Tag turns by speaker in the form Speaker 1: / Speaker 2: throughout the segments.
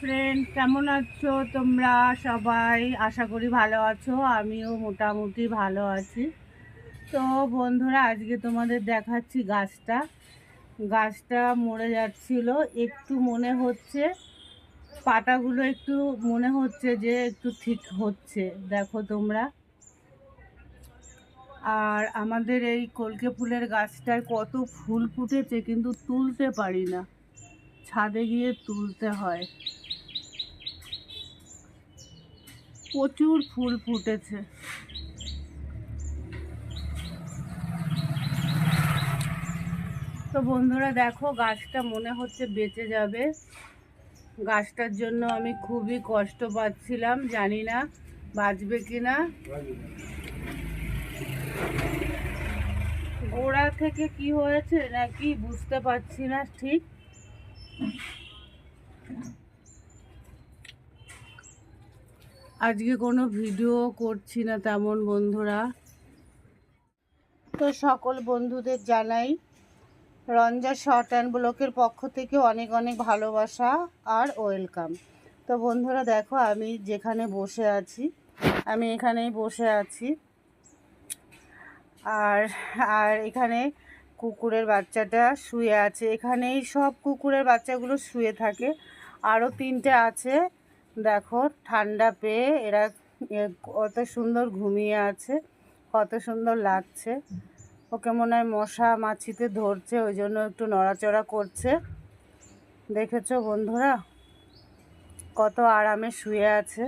Speaker 1: Friend কেমন আছো তোমরা সবাই? আশা করি ভালো আছো। আমিও মোটামুটি ভালো আছি। তো বন্ধুরা, আজকে তোমাদের দেখাচ্ছি গাছটা। গাছটা মরে যাচ্ছিল। একটু মনে হচ্ছে, পাতাগুলো একটু মনে হচ্ছে যে একটু ঠিক হচ্ছে। দেখো তোমরা। আর আমাদের এই কলকে ফুলের গাছটায় কত ফুল ফুটেছে, কিন্তু তুলতে পারি না। ছাদে গিয়ে তুলতে হয়। প্রচুর ফুল ফুটেছে। তো বন্ধুরা, দেখো, গাছটা মনে হচ্ছে বেঁচে যাবে। গাছটার জন্য আমি খুবই কষ্ট পাচ্ছিলাম, জানি না বাঁচবে কি না গোড়া থেকে কি হয়েছে নাকি বুঝতে পারছি না ঠিক। আজকে কোনো ভিডিও করছি না তেমন বন্ধুরা। তো সকল বন্ধুদের জানাই, রঞ্জা শর্ট অ্যান্ড ব্লকের পক্ষ থেকে অনেক অনেক ভালোবাসা আর ওয়েলকাম। তো বন্ধুরা দেখো, আমি যেখানে বসে আছি, আমি এখানেই বসে আছি। আর আর এখানে কুকুরের বাচ্চাটা শুয়ে আছে। এখানেই সব কুকুরের বাচ্চাগুলো শুয়ে থাকে। আরও তিনটে আছে। দেখো, ঠান্ডা পেয়ে এরা কত সুন্দর ঘুমিয়ে আছে, কত সুন্দর লাগছে। ওকে মনে হয় মশা মাছিতে ধরছে, ওই জন্য একটু নড়াচড়া করছে। দেখেছ বন্ধুরা? কত আরামে শুয়ে আছে।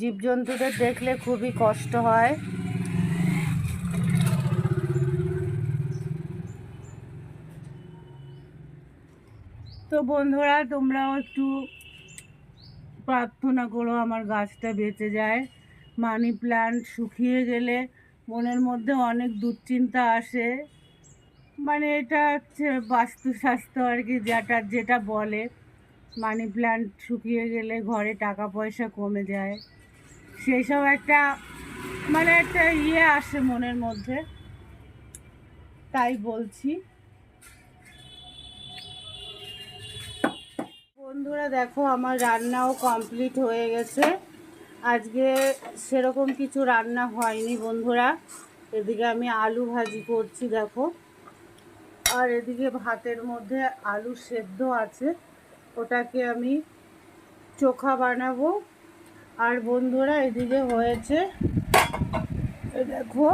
Speaker 1: জীবজন্তুদের দেখলে খুবই কষ্ট হয়। তো বন্ধুরা, তোমরাও একটু প্রার্থনা করো, আমার গাছটা বেঁচে যায়। মানি প্ল্যান্ট শুকিয়ে গেলে মনের মধ্যে অনেক দুশ্চিন্তা আসে। মানে এটা হচ্ছে বাস্তুশাস্ত্র আর কি, যেটা যেটা বলে। মানি প্ল্যান্ট শুকিয়ে গেলে ঘরে টাকা পয়সা কমে যায়। সেই সব একটা মানে একটা ইয়ে আসে মনের মধ্যে। তাই বলছি। বন্ধুরা, দেখো আমার রান্নাও কমপ্লিট হয়ে গেছে। আজকে সেরকম কিছু রান্না হয়নি বন্ধুরা। এদিকে আমি আলু ভাজি করছি, দেখো। আর এদিকে ভাতের মধ্যে আলু সেদ্ধ আছে। ওটাকে আমি চোখা বানাবো। আর বন্ধুরা, এদিকে হয়েছে দেখো,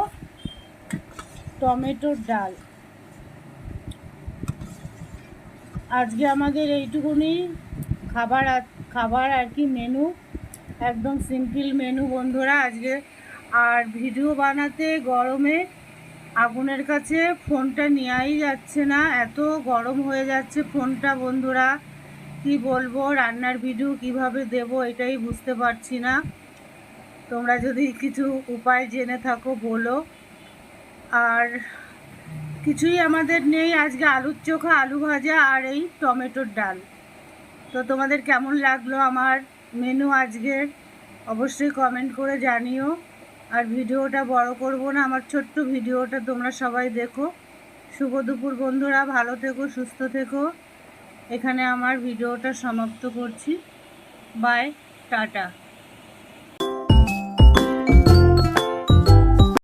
Speaker 1: টমেটোর ডাল। আজকে আমাদের এইটুকুনি খাবার খাবার আর কি মেনু একদম সিম্পল মেনু বন্ধুরা আজকে। আর ভিডিও বানাতে গরমে আগুনের কাছে ফোনটা নেওয়াই যাচ্ছে না। এত গরম হয়ে যাচ্ছে ফোনটা বন্ধুরা। কি বলব, রান্নার ভিডিও কীভাবে দেব এটাই বুঝতে পারছি না। তোমরা যদি কিছু উপায় জেনে থাকো বলো। আর কিছুই আমাদের নেই আজকে আলুর চোখা, আলু ভাজা আর এই টমেটোর ডাল। তো তোমাদের কেমন লাগল আমার মেনু আজকের অবশ্যই কমেন্ট করে জানিও। আর ভিডিওটা বড় করব না, আমার ছোট্ট ভিডিওটা তোমরা সবাই দেখো। শুভ দুপুর বন্ধুরা, ভালো থেকো, সুস্থ থেকো। এখানে আমার ভিডিওটা সমাপ্ত করছি। Bye tata.